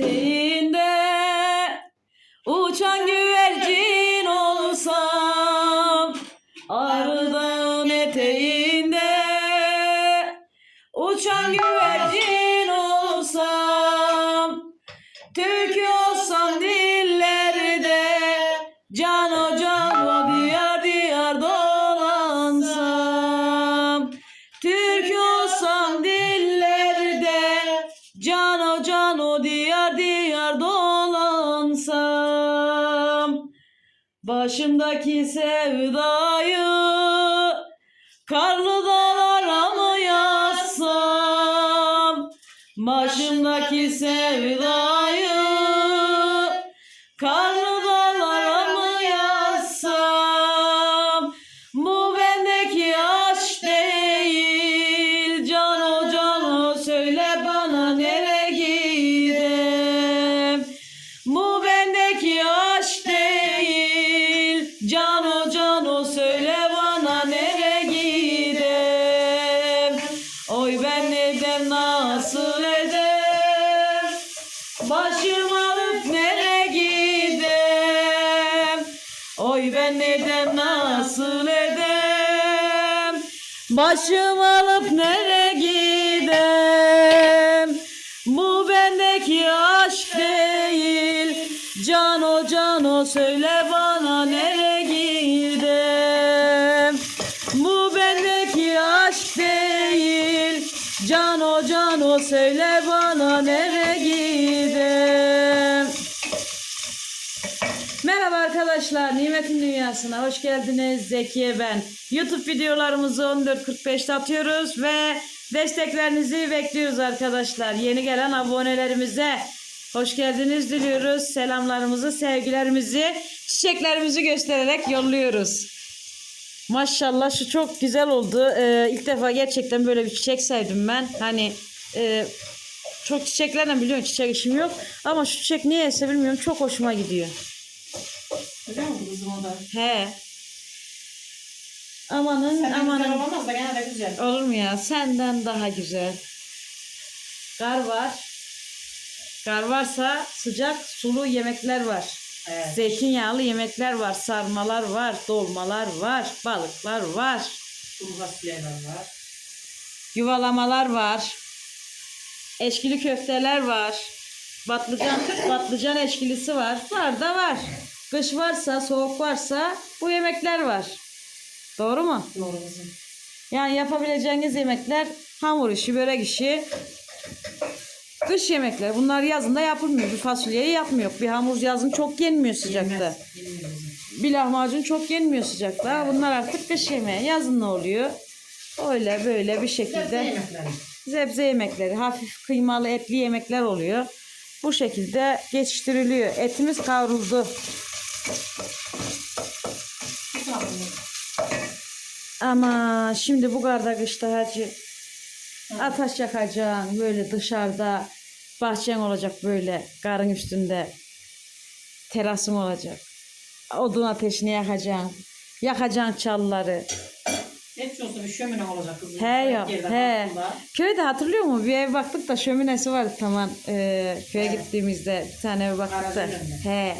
Te sevdayı Karlı dağlara mı yazsam Başımdaki sevdayı nasıl edem Başım alıp nereye gidem? Oy ben neden nasıl edem Başım alıp nereye Merhaba arkadaşlar, Nimetin Dünyası'na hoş geldiniz. Zekiye ben. YouTube videolarımızı 14.45'te atıyoruz ve desteklerinizi bekliyoruz arkadaşlar. Yeni gelen abonelerimize hoş geldiniz diliyoruz. Selamlarımızı, sevgilerimizi, çiçeklerimizi göstererek yolluyoruz. Maşallah şu çok güzel oldu. Ee, ilk defa gerçekten böyle bir çiçek sevdim ben. Hani e, çok çiçeklerle biliyorum çiçek işim yok. Ama şu çiçek niyeyse bilmiyorum çok hoşuma gidiyor. Biliyor musun kızım o da? He. Amanın Senden güzel amanın. olamaz da gene de güzel. Olur mu ya? Senden daha güzel. Kar var. Kar varsa sıcak sulu yemekler var. Evet. Zeytinyağlı yemekler var. Sarmalar var. Dolmalar var. Balıklar var. Kuru fasulyeler var. Yuvalamalar var. Eşkili köfteler var. Patlıcan, patlıcan eşkilisi var. Var da var. Kış varsa, soğuk varsa bu yemekler var. Doğru mu? Doğru kızım. Yani yapabileceğiniz yemekler hamur işi, börek işi, kış yemekleri. Bunlar yazında yapılmıyor. Bir fasulyeyi yapmıyor. Bir hamur yazın çok yenmiyor sıcakta. Bir lahmacun çok yenmiyor sıcakta. Bunlar artık kış yemeği. Yazın ne oluyor? Öyle böyle bir şekilde yemekleri. sebze yemekleri, hafif kıymalı etli yemekler oluyor. Bu şekilde geçiştiriliyor. Etimiz kavruldu. Ama şimdi bu kadar kışta hacı ateş yakacaksın böyle dışarıda bahçen olacak böyle karın üstünde terasın olacak. Odun ateşini yakacaksın. Yakacaksın çalıları. Et olsa bir şömine olacak kızım. He yok he. farklı. Köyde hatırlıyor musun? Bir ev baktık da şöminesi vardı tamam. Ee, köye Evet. gittiğimizde bir tane eve baktık da. He.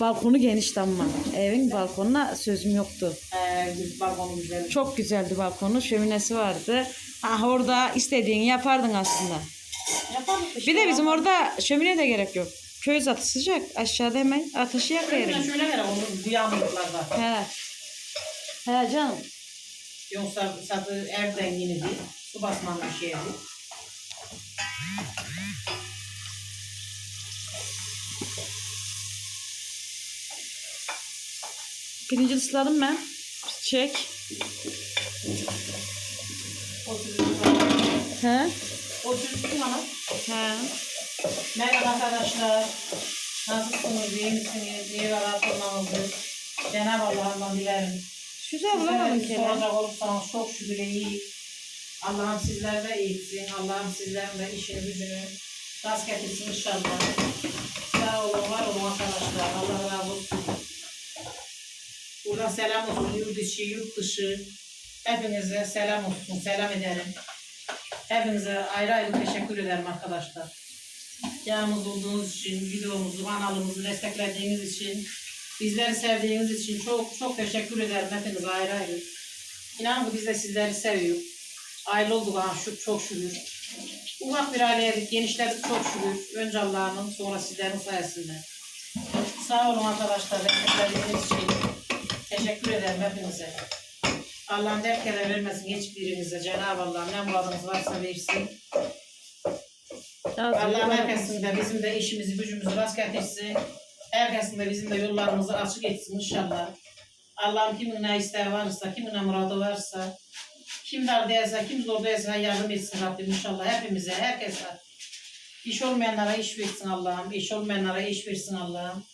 Balkonu genişti ama. Evin balkonuna sözüm yoktu. Ee, balkonu güzel. Çok güzeldi balkonu. Şöminesi vardı. Ah orada istediğini yapardın aslında. Yaparız Bir de bizim orada şömine de gerek yok. Köy zatı sıcak. Aşağıda hemen ateşi Şöyle şöyle ver onu bu yağmurluklarda. He. He canım. Yoksa satı evden yeni değil. Su basman bir şeydi. Pirinci ısladım ben. Çek. O He. O ama. He. Merhaba arkadaşlar. Nasılsınız? İyi misiniz? İyi ve rahat olmanızı. Cenab-ı Allah'tan dilerim. Güzel bulamadım ki. soracak olursanız çok şükür iyi. Allah'ım sizler de iyisin. Allah'ım sizlerin de işini gücünü rast getirsin inşallah. Sağ olun, var olun arkadaşlar. Allah razı olsun. Buradan selam olsun yurt içi, yurt dışı. Hepinize selam olsun, selam ederim. Hepinize ayrı ayrı teşekkür ederim arkadaşlar. Yağımız olduğunuz için, videomuzu, kanalımızı desteklediğiniz için, bizleri sevdiğiniz için çok çok teşekkür ederim hepinize ayrı ayrı. İnanın ki biz de sizleri seviyoruz. Aile olduk ha şu çok şükür. Ufak bir aileydik, genişledik çok şükür. Önce Allah'ın, sonra sizlerin sayesinde. Sağ olun arkadaşlar, destekleriniz için. Teşekkür ederim hepinize. Allah'ın dert kere vermesin hiçbirinize. Cenab-ı Allah ne muradınız varsa versin. Allah'ım herkesin de bizim de işimizi, gücümüzü rast getirsin. Herkesin de bizim de yollarımızı açık etsin inşallah. Allah'ım kimin ne isteği varsa, kimin ne muradı varsa, kim dardaysa, kim zordaysa yardım etsin Rabbim inşallah hepimize, herkese. İş olmayanlara iş versin Allah'ım, iş olmayanlara iş versin Allah'ım.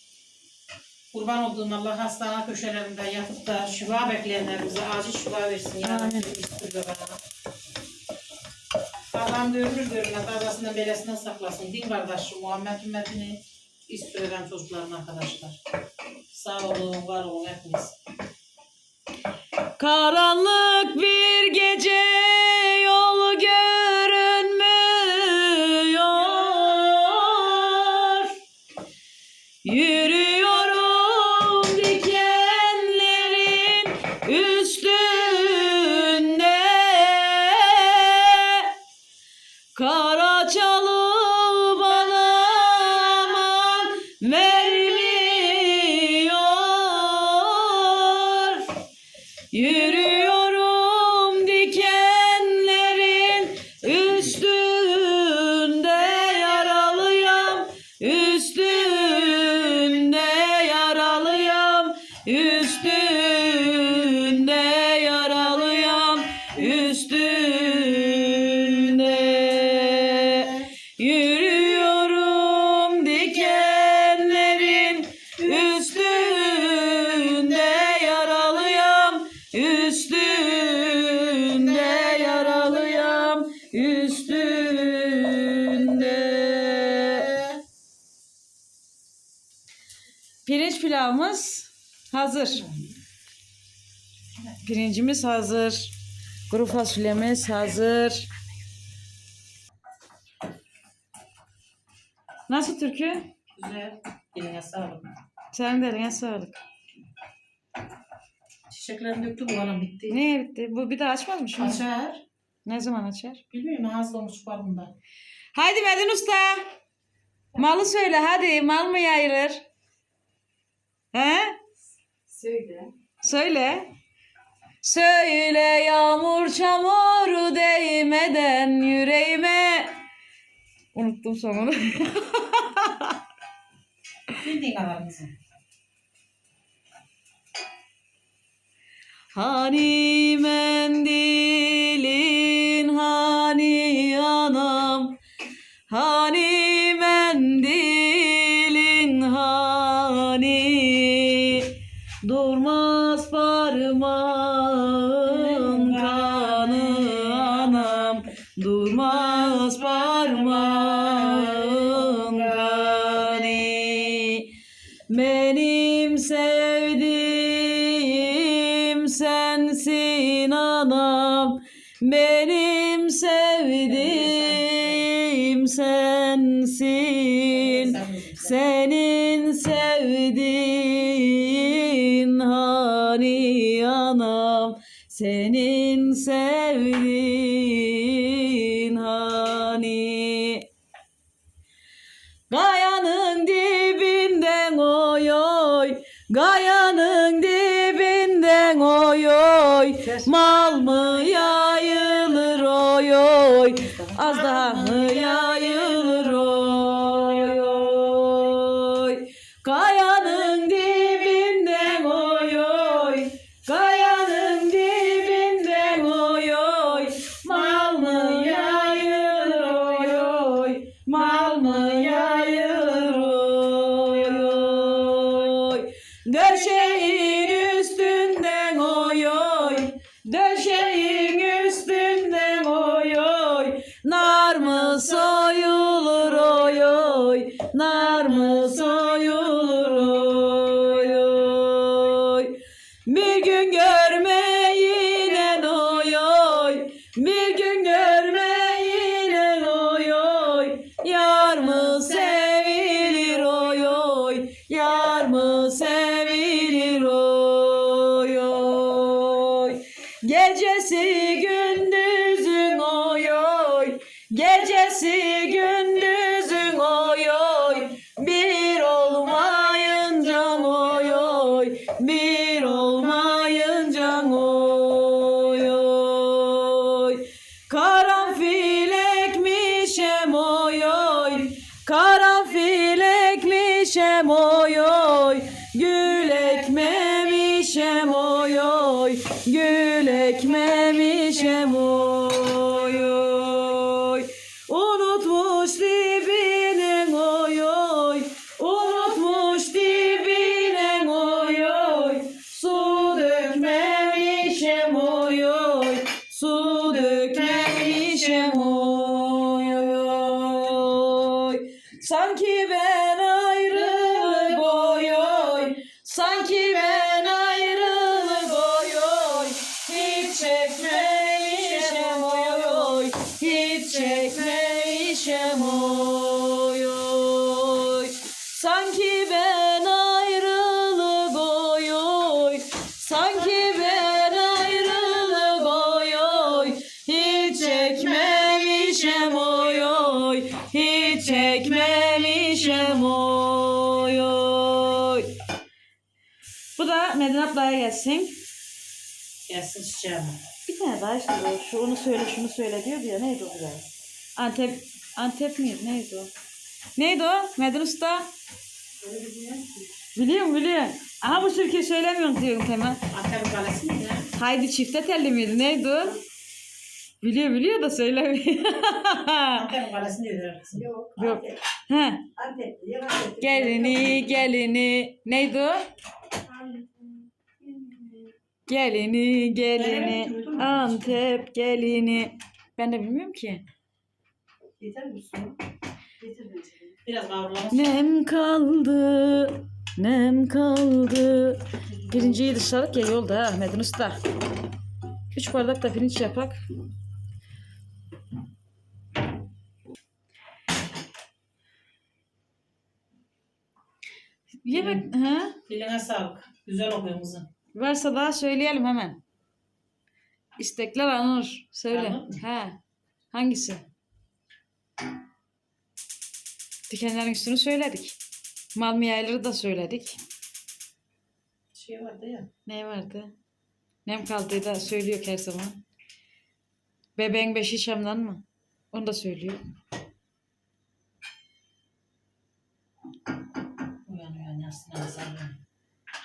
Kurban olduğum Allah hastane köşelerinde yatıp da şifa bekleyenlerimize acil şifa versin. Ya Amin. Allah'ım görünür görünmez arasından belesinden saklasın. Din kardeşim Muhammed ümmetini istiyor ben çocuklarım arkadaşlar. Sağ olun, var olun hepiniz. Karanlık bir gece Yürüyor. Pirinç pilavımız hazır. Pirincimiz hazır. Kuru fasulyemiz hazır. Nasıl Türkü? Güzel. Eline sağlık. Senin de eline sağlık. Çiçeklerini döktüm bu bana bitti. Ne bitti? Bu bir daha açmaz mı şimdi? Açar. Ne zaman açar? Bilmiyorum ağzı olmuş balımda. Haydi Medin Usta. Malı söyle hadi. Mal mı yayılır? He? Söyle. Söyle. Söyle yağmur çamur değmeden yüreğime. Unuttum sonunu. Bildiğin kadar kızım. Hani mendilin hani anam Hani Durmaz parmağın Gayanın dibinden oy oy. Mı Hoje é çekmemişem oy oy Hiç çekmemişem oy oy Bu da Medine ablaya gelsin. Gelsin çiçeğim. Bir tane daha işte o. Şu onu söyle şunu söyle diyordu ya. Neydi o biraz? Antep, Antep miydi? Neydi o? Neydi o? Medine Usta? Biliyorum biliyorum. Aha bu türküyü söylemiyorum diyorum Temel. Antep kalesi mi? Haydi çifte telli miydi? Neydi o? Biliyor biliyor da söylemiyor. Antep kalesi diyorlar kızım. Yok. Yok. Antep. He. Antep'te. Gelini gelini. Neydi o? Gelini gelini. Antep gelini. Ben de bilmiyorum ki. Yeter misin? Getir beni. Biraz kavrulamış. Nem kaldı, nem kaldı. Birinciyi dışarık ya yolda ha Medin Usta. Üç bardak da pirinç yapak. Yemek ha? Diline sağlık. Güzel okuyor kızım. Varsa daha söyleyelim hemen. İstekler anır. Söyle. Anır mı? Ha. Hangisi? Dikenlerin üstünü söyledik. Mal yayları da söyledik. Şey vardı ya. Ne vardı? Nem kaldığı da söylüyor her zaman. Bebeğin beşi Şam'dan mı? Onu da söylüyor.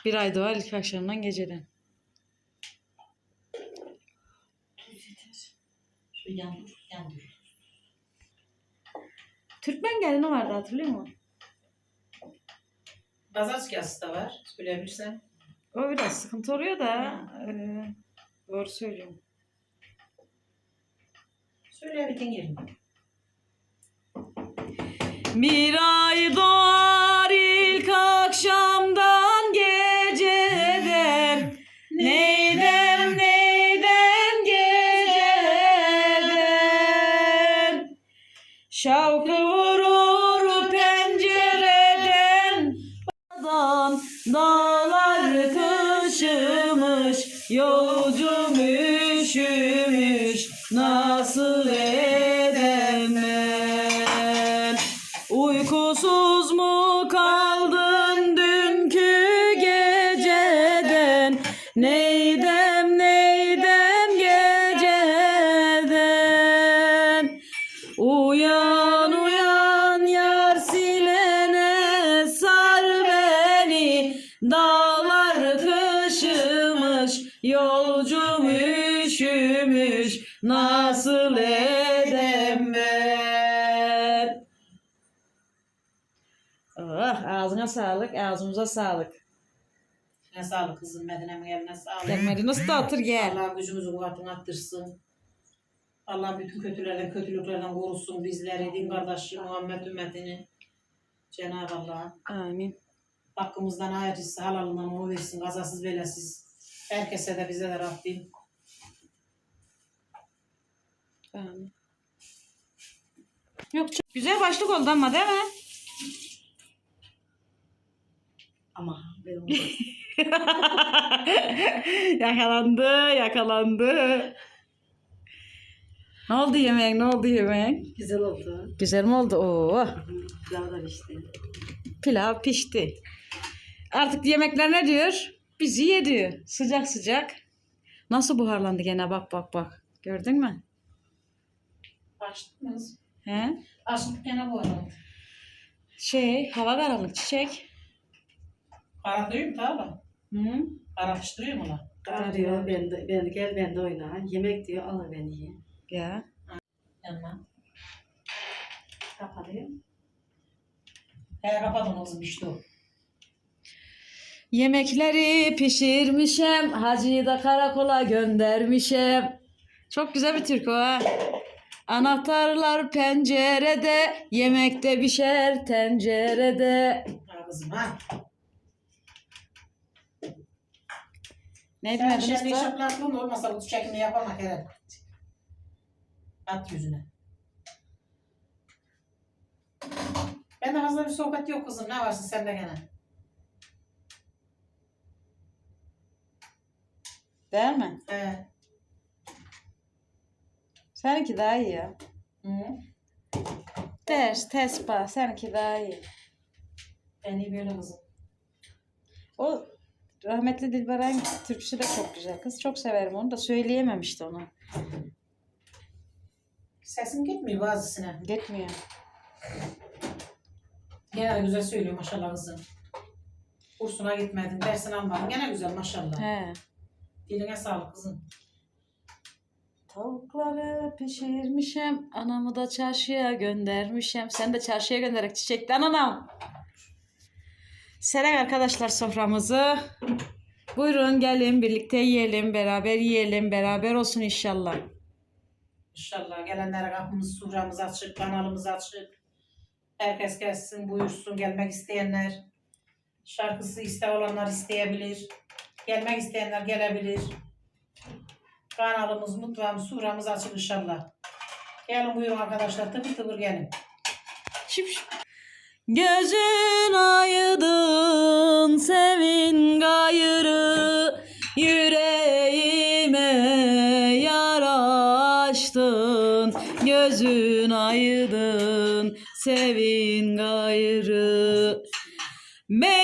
Bir ay doğar ilk akşamdan geceden. Şu yandır yandır. Türkmen gelini vardı hatırlıyor musun? Pazartesi yazısı da var. Söyleyebilirsen. O biraz sıkıntı oluyor da. eee, doğru söylüyorum. Söyle bitin yerini. Bir ay doğar Yolcum üşümüş Nasıl Oh, ağzına sağlık, ağzımıza sağlık. Ne sağlık kızım Medine'min eline sağlık. Gelmedi nasıl da atır gel. Allah gücümüzü kuvvetini arttırsın. Allah bütün kötülerden, kötülüklerden korusun bizleri, din kardeşi Muhammed ümmetini. Cenab-ı Allah Amin. hakkımızdan ayrısı, halalından onu versin, kazasız belasız. Herkese de bize de Rabbim. Amin. Yok çok güzel başlık oldu ama değil mi? Ama benim olmaz. yakalandı, yakalandı. Ne oldu yemek? Ne oldu yemek? Güzel oldu. Güzel mi oldu? Oo, Pilavlar işte. pilav pişti. Artık yemekler ne diyor? Bizi yediyor. Sıcak sıcak. Nasıl buharlandı gene bak bak bak. Gördün mü? Açtınız. He? Açtık gene bu arada. Şey, hava karanlık çiçek. Karatlayayım tamam. Hı? Karıştırayım onu. Kar diyor, ben de, ben de gel ben de oyna. Yemek diyor, alın beni ye. Ya. Yanına. Kapatayım. He kapadım kızım işte o. Yemekleri pişirmişem, hacıyı da karakola göndermişem. Çok güzel bir türkü ha. Anahtarlar pencerede, yemekte pişer tencerede. Ha kızım ha. Ne Sen demediniz şimdi da? şaplaklığın olmasa bu çekimi yapamak herhalde. At yüzüne. Bende fazla bir sohbet yok kızım. Ne varsın sende gene? Değil mi? He. Seninki daha iyi ya. Hı. Ters bak. Seninki daha iyi. En iyi böyle kızım. O rahmetli Dilberay'ın türküsü de çok güzel kız. Çok severim onu da söyleyememişti onu. Sesin gitmiyor bazısına. Gitmiyor. Gene güzel söylüyor maşallah kızım. Kursuna gitmedin, dersini almadın. Gene güzel maşallah. He. Diline sağlık kızım. Tavukları pişirmişem, anamı da çarşıya göndermişem. Sen de çarşıya göndererek çiçekten anam. Selam arkadaşlar soframızı. Buyurun gelin birlikte yiyelim, beraber yiyelim, beraber olsun inşallah. İnşallah gelenlere kapımız, suramız açık, kanalımız açık. Herkes gelsin, buyursun, gelmek isteyenler. Şarkısı iste olanlar isteyebilir. Gelmek isteyenler gelebilir. Kanalımız, mutfağımız, suramız açık inşallah. Gelin buyurun arkadaşlar, tıkır tıkır gelin. Şıp şıp. Gözün aydın sevin gayrı yüreğime yara açtın. Gözün aydın sevin gayrı. Beni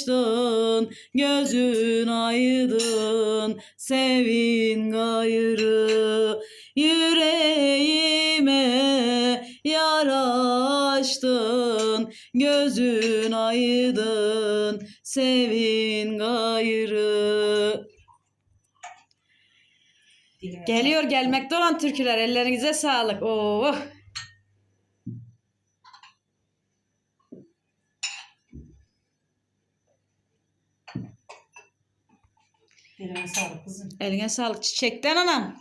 açtın gözün aydın sevin gayrı yüreğime yara açtın gözün aydın sevin gayrı Geliyor gelmekte olan türküler. Ellerinize sağlık. Oo. Diline sağlık kızım. Eline sağlık. Çiçekten anam.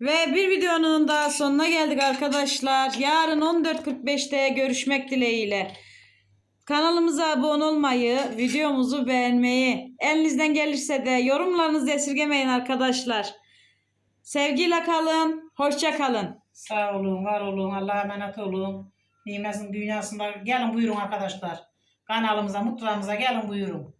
Ve bir videonun daha sonuna geldik arkadaşlar. Yarın 14.45'te görüşmek dileğiyle. Kanalımıza abone olmayı, videomuzu beğenmeyi, elinizden gelirse de yorumlarınızı esirgemeyin arkadaşlar. Sevgiyle kalın, hoşça kalın. Sağ olun, var olun, Allah'a emanet olun. Nimetin dünyasında gelin buyurun arkadaşlar. Kanalımıza, mutfağımıza gelin buyurun.